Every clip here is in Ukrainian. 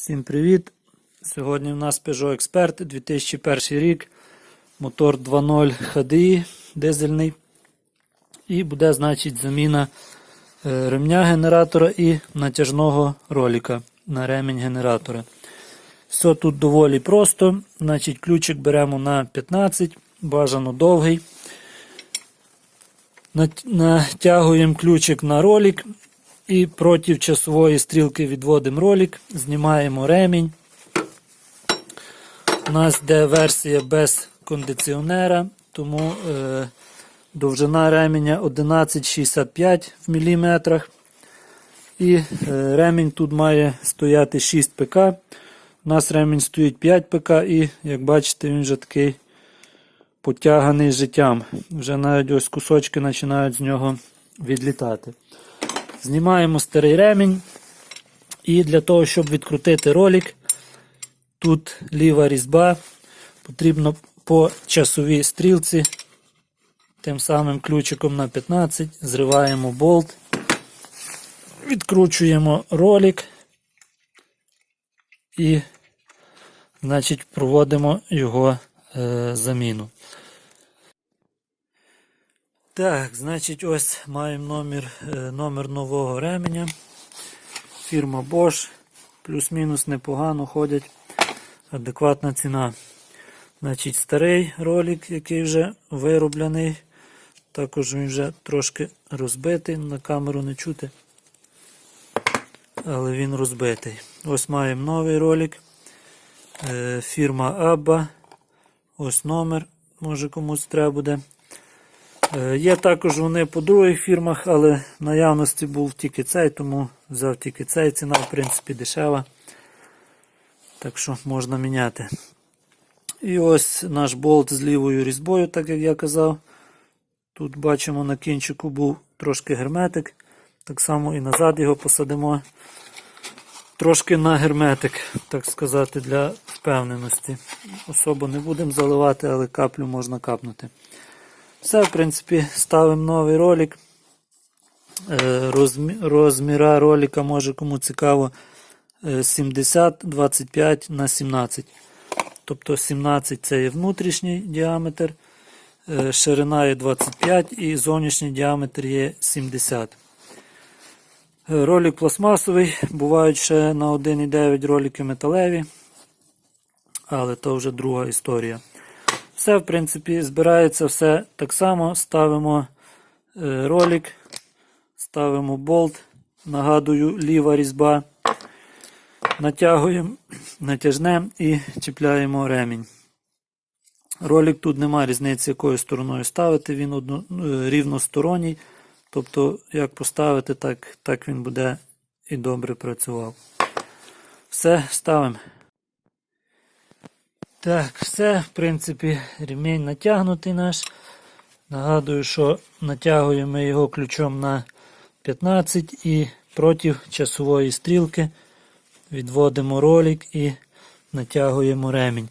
Всім привіт! Сьогодні у нас Peugeot Expert 2001 рік, мотор 2.0 HDI дизельний. І буде, значить, заміна е, ремня генератора і натяжного ролика на ремінь генератора. Все тут доволі просто. Значить, ключик беремо на 15, бажано довгий. Натягуємо ключик на ролик і проти часової стрілки відводимо ролик, знімаємо ремінь. У нас йде версія без кондиціонера, тому е, довжина ременя 11,65 в міліметрах. І е, ремінь тут має стояти 6 ПК. У нас ремінь стоїть 5 ПК і, як бачите, він вже такий потяганий життям. Вже навіть ось кусочки починають з нього відлітати. Знімаємо старий ремінь. І для того, щоб відкрутити ролик, тут ліва різьба, потрібно по часовій стрілці, тим самим ключиком на 15, зриваємо болт, відкручуємо ролик і, значить, проводимо його е, заміну. Так, значить, ось маємо номер, е, номер нового ременя. Фірма Bosch. Плюс-мінус непогано ходять. Адекватна ціна. Значить, старий ролик, який вже вироблений. Також він вже трошки розбитий, на камеру не чути. Але він розбитий. Ось маємо новий ролик. Е, Фірма Abba. Ось номер. Може комусь треба буде. Е, Є також вони по других фірмах, але наявності був тільки цей, тому взяв тільки цей. Ціна, в принципі, дешева. Так що можна міняти. І ось наш болт з лівою різьбою, так як я казав. Тут бачимо на кінчику був трошки герметик. Так само і назад його посадимо. Трошки на герметик, так сказати, для впевненості. Особо не будемо заливати, але каплю можна капнути. Все, в принципі, ставимо новий ролик. Е, розмі- Розміра ролика, може кому цікаво, е, 70, 25 на 17. Тобто 17 це є внутрішній діаметр, е, ширина є 25 і зовнішній діаметр є 70. Е, Ролик пластмасовий, бувають ще на 1,9 ролики металеві, але то вже друга історія. Все, в принципі, збирається все так само. Ставимо е, ролик, ставимо болт, нагадую, ліва різьба, натягуємо, натяжнемо і чіпляємо ремінь. Ролик тут немає різниці, якою стороною ставити, він одно, е, рівносторонній. Тобто, як поставити, так, так він буде і добре працював. Все, ставимо. Так, все, в принципі, ремінь натягнутий наш. Нагадую, що натягуємо його ключом на 15 і проти часової стрілки відводимо ролик і натягуємо ремінь.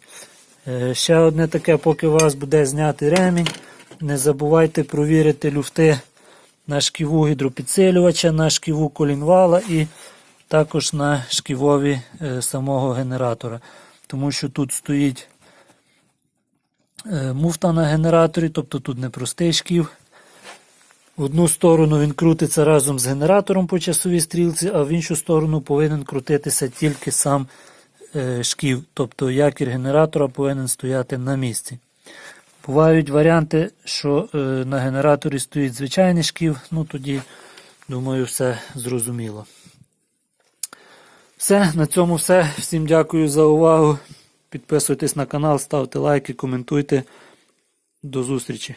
Е, Ще одне таке, поки у вас буде знятий ремінь, не забувайте провірити люфти на шківу гідропідсилювача, на шківу колінвала і також на шківові е, самого генератора. Тому що тут стоїть е, муфта на генераторі, тобто тут не простий шків. В одну сторону він крутиться разом з генератором по часовій стрілці, а в іншу сторону повинен крутитися тільки сам е, шків. Тобто якір генератора повинен стояти на місці. Бувають варіанти, що е, на генераторі стоїть звичайний шків, ну тоді, думаю, все зрозуміло. Все, на цьому все. Всім дякую за увагу. Підписуйтесь на канал, ставте лайки, коментуйте. До зустрічі!